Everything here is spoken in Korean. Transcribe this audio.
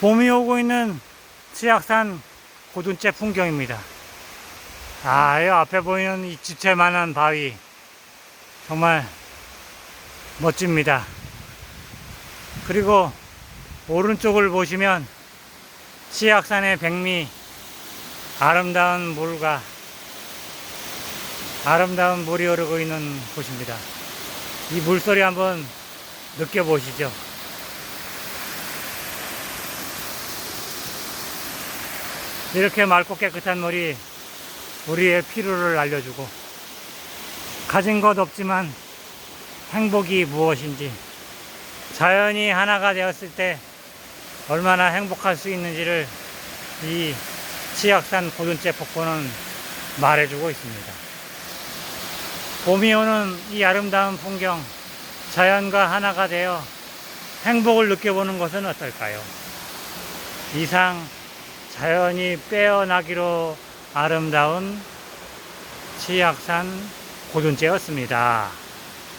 봄이 오고 있는 치악산 고둔째 풍경입니다. 아, 이 앞에 보이는 이 지체만한 바위. 정말 멋집니다. 그리고 오른쪽을 보시면 치악산의 백미, 아름다운 물과 아름다운 물이 흐르고 있는 곳입니다. 이 물소리 한번 느껴보시죠. 이렇게 맑고 깨끗한 물이 우리의 피로를 알려주고 가진 것 없지만 행복이 무엇인지 자연이 하나가 되었을 때 얼마나 행복할 수 있는지를 이 치악산 고둔째 폭포는 말해주고 있습니다. 봄이 오는 이 아름다운 풍경, 자연과 하나가 되어 행복을 느껴보는 것은 어떨까요? 이상 자연이 빼어나기로 아름다운 치악산 고둔째였습니다.